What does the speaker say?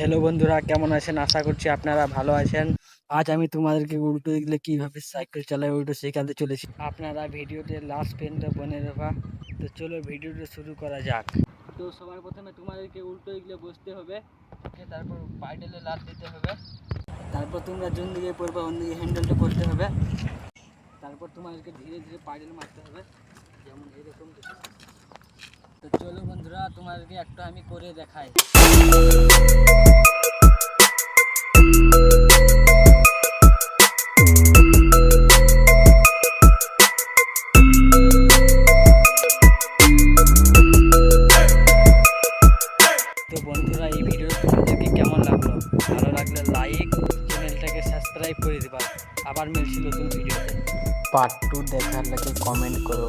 Hello বন্ধুরা, কেমন আছেন? আশা করছি আপনারা ভালো আছেন। আজ আমি তোমাদেরকে উল্টো দিকলে কীভাবে সাইকেল চালায় উল্টো শেখাতে চলেছি। আপনারা ভিডিওতে লাস্ট পেনটা বনে রাখা তো চলো ভিডিওটা শুরু করা যাক। তো সবার প্রথমে তোমাদেরকে উল্টো দিকলে বসতে হবে। তারপর পাইডেলে লাত দিতে হবে। তারপর তোমরা যোন দিকে পড়বে, অন্য দিকে হ্যান্ডেলটা করতে হবে। তারপর তোমাদেরকে ধীরে ধীরে পাইডেল মারতে হবে। যেমন এরকম তো চলো বন্ধুরা, তোমাদেরকে একটা আমি করে দেখাই। লাইক চ্যানেলটাকে সাবস্ক্রাইব করে দিবা। আবার মিলছি নতুন ভিডিওতে পার্ট টু দেখার লাগে কমেন্ট করো।